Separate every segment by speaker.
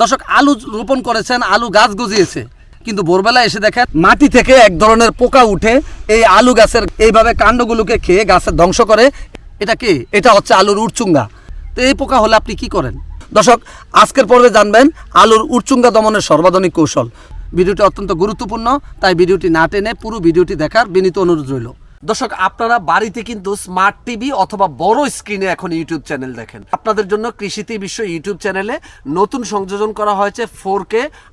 Speaker 1: দর্শক, আলু রোপণ করেছেন, আলু গাছ গজিয়েছে। কিন্তু ভোরবেলা এসে দেখেন, মাটি থেকে এক ধরনের পোকা উঠে এই আলু গাছের এইভাবে কাণ্ডগুলোকে খেয়ে গাছের ধ্বংস করে। এটা কি? এটা হচ্ছে আলুর উড়চুঙ্গা তো এই পোকা হলে আপনি কি করেন? দর্শক, আজকের পর্বে জানবেন আলুর উড়চুঙ্গা দমনের সর্বাধুনিক কৌশল। ভিডিওটি অত্যন্ত গুরুত্বপূর্ণ, তাই ভিডিওটি না টেনে পুরো ভিডিওটি দেখার বিনীত অনুরোধ রইল। দর্শক, আপনারা বাড়িতে কিন্তু স্মার্ট টিভি অথবা বড় স্ক্রিনে এখন ইউটিউব চ্যানেল দেখেন। আপনাদের জন্য কৃষিতে বিশ্ব ইউটিউব চ্যানেলে নতুন সংযোজন করা হয়েছে ফোর কে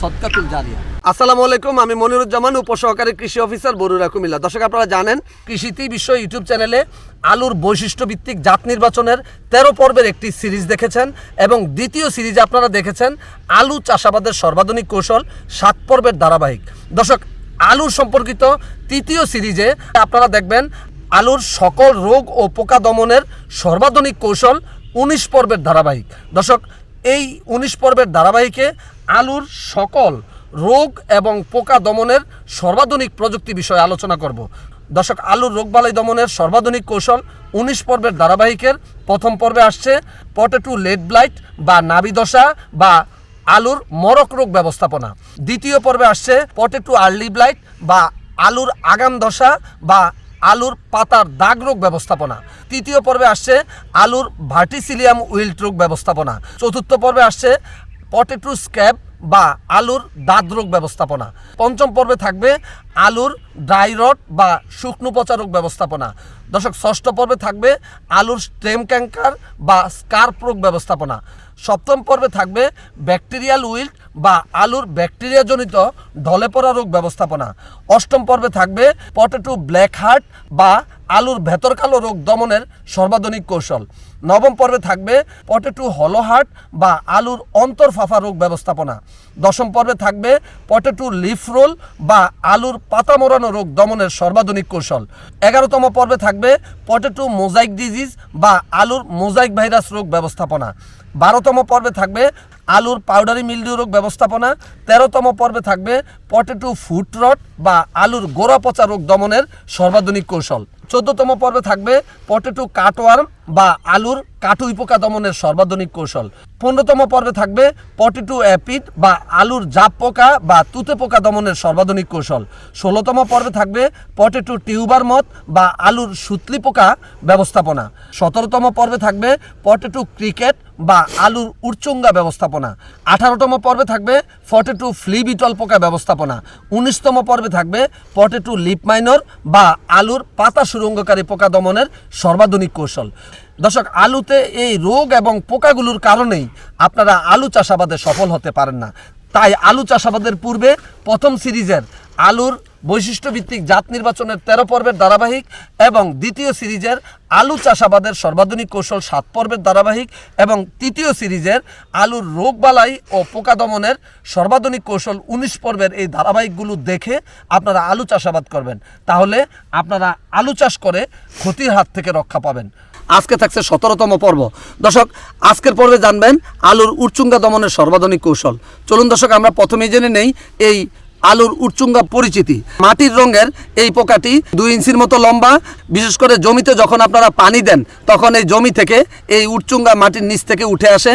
Speaker 1: সদকাতুল জারিয়া। আসসালামু আলাইকুম, আমি মনিরুজ্জামান, উপসহকারী কৃষি অফিসার বরুরা কুমিল্লা। দর্শক, আপনারা জানেন কৃষিতেই বিশ্ব ইউটিউব চ্যানেলে আলুর বৈশিষ্ট্য ভিত্তিক জাত নির্বাচনের তেরো পর্বের একটি সিরিজ দেখেছেন এবং দ্বিতীয় সিরিজে আপনারা দেখেছেন আলু চাষাবাদের সর্বাধুনিক কৌশল সাত পর্বের ধারাবাহিক। দর্শক আলু সম্পর্কিত তৃতীয় সিরিজে আপনারা দেখবেন আলুর সকল রোগ ও পোকা দমনের সর্বাধুনিক কৌশল উনিশ পর্বের ধারাবাহিক। দর্শক, এই উনিশ পর্বের ধারাবাহিকে আলুর সকল রোগ এবং পোকা দমনের সর্বাধুনিক প্রযুক্তি বিষয়ে আলোচনা করব। দর্শক, আলুর রোগবালাই দমনের সর্বাধুনিক কৌশল উনিশ পর্বের ধারাবাহিকের প্রথম পর্বে আসছে পটেটু লেড ব্লাইট বা নাবিদশা বা আলুর মরক রোগ ব্যবস্থাপনা। দ্বিতীয় পর্বে আসছে পটেটু আর্লি ব্লাইট বা আলুর আগাম দশা বা আলুর পাতার দাগ রোগ ব্যবস্থাপনা। তৃতীয় পর্বে আসছে আলুর ভার্টিসিলিয়াম উইল্ট রোগ ব্যবস্থাপনা। চতুর্থ পর্বে আসছে পটেটো স্ক্যাব বা আলুর দাঁত রোগ ব্যবস্থাপনা। পঞ্চম পর্বে থাকবে আলুর ড্রাই রট বা শুকনো পচা রোগ ব্যবস্থাপনা। দর্শক, ষষ্ঠ পর্বে থাকবে আলুর স্টেম ক্যাঙ্কার বা স্কার্প রোগ ব্যবস্থাপনা। সপ্তম পর্বে থাকবে ব্যাকটেরিয়াল উইল্ট বা আলুর ব্যাকটেরিয়াজনিত ঢলে পড়া রোগ ব্যবস্থাপনা। অষ্টম পর্বে থাকবে পটেটো ব্ল্যাক হার্ট বা আলুর ভেতর কালো রোগ দমনের সর্বাধুনিক কৌশল। নবম পর্বে থাকবে পটেটো হলো হার্ট বা আলুর অন্তর অন্তর্ফাফা রোগ ব্যবস্থাপনা। দশম পর্বে থাকবে পটেটো লিফ রোল বা আলুর পাতা মোড়ানো রোগ দমনের সর্বাধুনিক কৌশল। এগারোতম পর্বে থাকবে পটেটো মোজাইক ডিজিজ বা আলুর মোজাইক ভাইরাস রোগ ব্যবস্থাপনা। বারোতম পর্বে থাকবে আলুর পাউডারি মিলডিউ রোগ ব্যবস্থাপনা। তেরোতম পর্বে থাকবে পটেটো ফুট রট বা আলুর গোড়া পচা রোগ দমনের সর্বাধুনিক কৌশল। চোদ্দতম পর্বে থাকবে পটেটো কাটওয়ার্ম বা আলুর কাটুই পোকা দমনের সর্বাধুনিক কৌশল। পনেরোতম পর্বে থাকবে পটেটো অ্যাপিড বা আলুর জাপ পোকা বা তুতে পোকা দমনের সর্বাধুনিক কৌশল। ষোলোতম পর্বে থাকবে পটেটো টিউবার মত বা আলুর সুতলি পোকা ব্যবস্থাপনা। সতেরোতম পর্বে থাকবে পটেটো ক্রিকেট বা আলুর উচ্চঙ্গা ব্যবস্থাপনা। আঠারোতম পর্বে থাকবে পটেটো ফ্লি বিটল পোকা ব্যবস্থাপনা। উনিশতম পর্বে থাকবে পটেটো লিপ মাইনর বা আলুর পাতা সুরঙ্গকারী পোকা দমনের সর্বাধুনিক কৌশল। দর্শক, আলুতে এই রোগ এবং পোকাগুলোর কারণেই আপনারা আলু চাষাবাদে সফল হতে পারেন না। তাই আলু চাষাবাদের পূর্বে প্রথম সিরিজের আলুর বৈশিষ্ট্যভিত্তিক জাত নির্বাচনের তেরো পর্বের ধারাবাহিক এবং দ্বিতীয় সিরিজের আলু চাষাবাদের সর্বাধুনিক কৌশল সাত পর্বের ধারাবাহিক এবং তৃতীয় সিরিজের আলুর রোগবালাই ও পোকা দমনের সর্বাধুনিক কৌশল উনিশ পর্বের এই ধারাবাহিকগুলো দেখে আপনারা আলু চাষাবাদ করবেন। তাহলে আপনারা আলু চাষ করে ক্ষতির হাত থেকে রক্ষা পাবেন। আজকে থাকছে সতেরোতম পর্ব। দর্শক, আজকের পর্বে জানবেন আলুর উচ্চুঙ্গা দমনের সর্বাধুনিক কৌশল। চলুন দর্শক, আমরা প্রথমেই জেনে নেই এই আলুর উচ্চুঙ্গা পরিচিতি। মাটির রঙের এই পোকাটি দুই ইঞ্চির মতো লম্বা, বিশেষ করে জমিতে যখন আপনারা পানি দেন, তখন এই জমি থেকে এই উচ্চুঙ্গা মাটির নিচ থেকে উঠে আসে।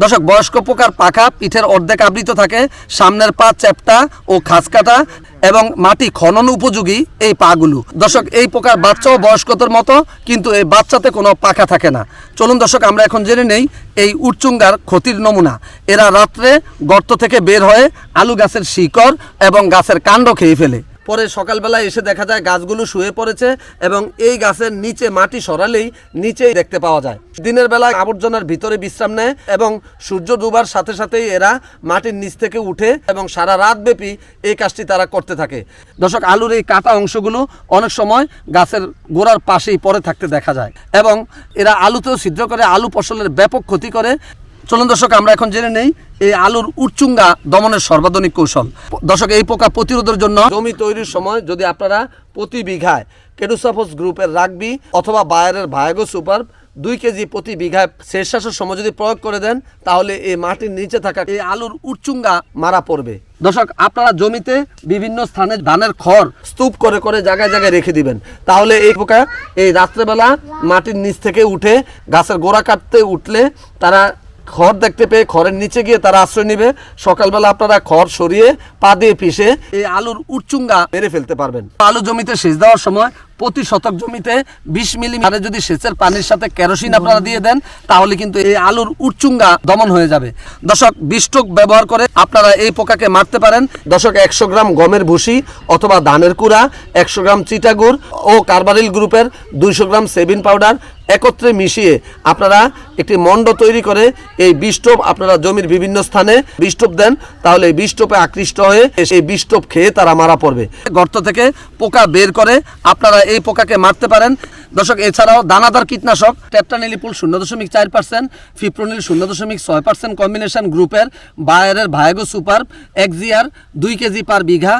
Speaker 1: দর্শক, বয়স্ক পোকার পাখা পিঠের অর্ধেক আবৃত থাকে, সামনের পা চ্যাপটা ও খাঁজকাটা এবং মাটি খনন উপযোগী এই পাগুলো। দর্শক, এই পোকার বাচ্চাও বয়স্কদের মতো, কিন্তু এই বাচ্চাতে কোনো পাখা থাকে না। চলুন দর্শক, আমরা এখন জেনে নেই এই উটচুঙ্গার ক্ষতির নমুনা। এরা রাত্রে গর্ত থেকে বের হয়ে আলু গাছের শিকড় এবং গাছের কাণ্ড খেয়ে ফেলে। পরে সকালবেলায় এসে দেখা যায় গাছগুলো শুয়ে পড়েছে এবং এই গাছের নিচে মাটি সরালেই নিচেই দেখতে পাওয়া যায়। দিনের বেলায় আবর্জনার ভিতরে বিশ্রাম নেয় এবং সূর্য ডুবার সাথে সাথেই এরা মাটির নিচ থেকে উঠে এবং সারা রাত ব্যাপী এই কাজটি তারা করতে থাকে। দর্শক, আলুর এই কাটা অংশগুলো অনেক সময় গাছের গোড়ার পাশেই পড়ে থাকতে দেখা যায় এবং এরা আলুতেও ছিদ্র করে, আলু ফসলের ব্যাপক ক্ষতি করে। চলুন দর্শক, আমরা এখন জেনে নেই এই আলুর উচ্চুঙ্গা দমনের সর্বাধুনিক কৌশল। দর্শক, এই পোকা প্রতিরোধের জন্য জমি তৈরির সময় যদি আপনারা প্রতি বিঘায় কেডুসাফোস গ্রুপের রাগবি অথবা বায়ারের ভায়াগো সুপার দুই কেজি প্রতি বিঘায় শেষ শ্বাসের সময় যদি প্রয়োগ করে দেন, তাহলে এই মাটির নিচে থাকা এই আলুর উচ্চুঙ্গা মারা পড়বে। দর্শক, আপনারা জমিতে বিভিন্ন স্থানে ধানের খড় স্তূপ করে করে জায়গায় জায়গায় রেখে দিবেন। তাহলে এই পোকা এই রাত্রেবেলা মাটির নিচ থেকে উঠে গাছের গোড়া কাটতে উঠলে তারা খড় দেখতে পেয়ে খড়ের নিচে গিয়ে তারা আশ্রয় নেবে। সকালবেলা আপনারা খড় সরিয়ে পা দিয়ে পিষে এই আলুর উচ্চুঙ্গা মেরে ফেলতে পারবেন। আলু জমিতে সেচ দেওয়ার সময় প্রতি শতক জমিতে বিশ মিলি হারে যদি সেচের পানির সাথে কেরোসিন আপনারা দিয়ে দেন, তাহলে কিন্তু এই আলুর উচ্চুঙ্গা দমন হয়ে যাবে। দর্শক বিস্টক ব্যবহার করে আপনারা এই পোকাকে মারতে পারেন। দর্শক, একশো গ্রাম গমের ভুসি অথবা ধানের কুড়া, একশো গ্রাম চিটাগুড় ও কার্বারিল গ্রুপের দুইশো গ্রাম সেভিন পাউডার একত্রে মিশিয়ে আপনারা একটি মণ্ড তৈরি করে এই বিষ্টপ আপনারা জমির বিভিন্ন স্থানে বিষ্টপ দেন, তাহলে এই বিষ্টপে আকৃষ্ট হয়ে সেই বিষ্টপ খেয়ে তারা মারা পড়বে। গর্ত থেকে পোকা বের করে আপনারা এই পোকাকে মারতে পারেন। দর্শক, এছাড়াও দানাদার কীটনাশক ট্যাপটানিলিপুল শূন্য দশমিক চার পার্সেন্ট ফিপ্রোনিল শূন্য দশমিক ছয় পার্সেন্ট কম্বিনেশন গ্রুপের বায়ারের ভায়াগো সুপার, এক্সিয়ার দুই কেজি পার বিঘা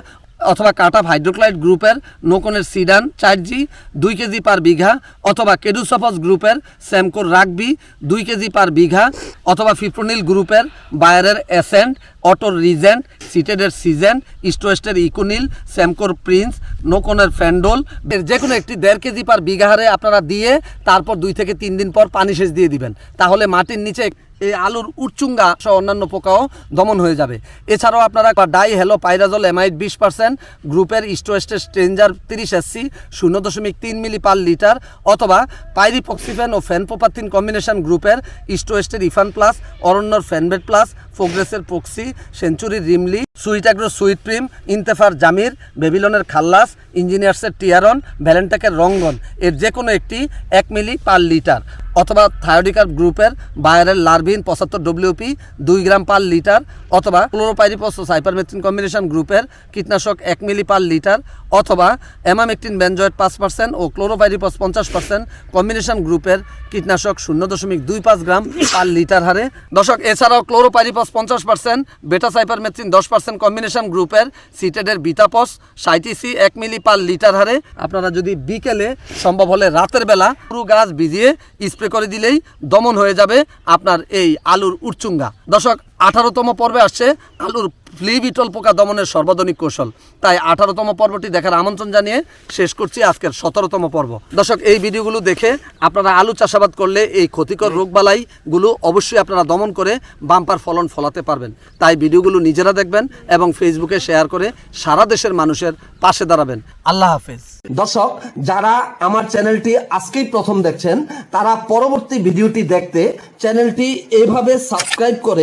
Speaker 1: অথবা কাটাপ হাইড্রোক্লাইড গ্রুপের নোকনের সিডান চার জি, দুই কেজি পার বিঘা, অথবা কেডুসফস গ্রুপের স্যামকোর রাগবি, দুই কেজি পার বিঘা, অথবা ফিপ্রোনিল গ্রুপের বায়ারের অ্যাসেন্ট অটোর রিজেন্ট, সিটেডের সিজেন্ট, ইস্টোয়েস্টের ইকোনিল, স্যামকোর প্রিন্স, নোকনের ফ্যান্ডোল যে কোনো একটি দেড় কেজি পার বিঘা হারে আপনারা দিয়ে তারপর দুই থেকে তিন দিন পর পানি সেচ দিয়ে দিবেন। তাহলে মাটির নিচে এই আলুর উচ্চুঙ্গা সহ অন্যান্য পোকাও দমন হয়ে যাবে। এছাড়াও আপনারা ডাই হেলো পাইরাজল এমাইড বিশ পার্সেন্ট, গ্রুপের ইস্টোয়েস্টের স্ট্রেঞ্জার তিরিশ এসসি, শূন্য দশমিক তিন মিলি পার লিটার অথবা পাইরিপক্সিফেন ও ফ্যানপোপাথিন কম্বিনেশন গ্রুপের ইস্টোয়েস্টের ইফান প্লাস, অরণ্যর ফ্যানবেট প্লাস, ফোগ্রেসের পক্সি সেঞ্চুরির রিমলি সুইট অ্যাগ্রো সুইট প্রিম ইন্তেফার জামির, বেবিলনের খাল্লাস, ইঞ্জিনিয়ার্সের টিয়ারন, ভ্যালেন্টাকের রঙ্গন, এর যে কোনো একটি এক মিলি পার লিটার। অথবা থায়োডিকার গ্রুপের বায়ারের লার্ভিন পঁচাত্তর ডব্লিউপি দুই গ্রাম পার লিটার, অথবা ক্লোরোপাইরিপস ও সাইপারমেথ্রিন কম্বিনেশন গ্রুপের কীটনাশক এক মিলি পার লিটার, অথবা অ্যামামেকটিন বেনজয়েড পাঁচ পার্সেন্ট ও ক্লোরোপাইরিপস পঞ্চাশ পার্সেন্ট কম্বিনেশন গ্রুপের কীটনাশক শূন্য দশমিক দুই পাঁচ গ্রাম পার লিটার হারে। দশক এছাড়াও ক্লোরোপাইরিপস পঞ্চাশ পার্সেন্ট, বেটা সাইপারমেথ্রিন দশ পার্সেন্ট কম্বিনেশন গ্রুপের সিটেডের বিটাপস সাইটিসি এক মিলি পার লিটার হারে। আপনারা যদি বিকেলে সম্ভব হলে রাতের বেলা পুরো গাছ ভিজিয়ে স্প্রে করে দিলেই দমন হয়ে যাবে আপনার এই আলুর উচ্চুঙ্গা দর্শক আঠারোতম পর্বে আসছে আলুর ফ্লি বিটল পোকা দমনের সর্বাধুনিক কৌশল। তাই আঠারোতম পর্বটি দেখার আমন্ত্রণ জানিয়ে শেষ করছি আজকের সতেরোতম পর্ব। দর্শক, এই ভিডিওগুলো দেখে আপনারা আলু চাষাবাদ করলে এই ক্ষতিকর রোগবালাইগুলো অবশ্যই আপনারা দমন করে বাম্পার ফলন ফলাতে পারবেন। তাই ভিডিওগুলো নিজেরা দেখবেন এবং ফেসবুকে শেয়ার করে সারা দেশের মানুষের পাশে দাঁড়াবেন। আল্লাহ হাফেজ। দর্শক, যারা আমার চ্যানেলটি আজকেই প্রথম দেখছেন, তারা পরবর্তী ভিডিওটি দেখতে চ্যানেলটি এভাবে সাবস্ক্রাইব করে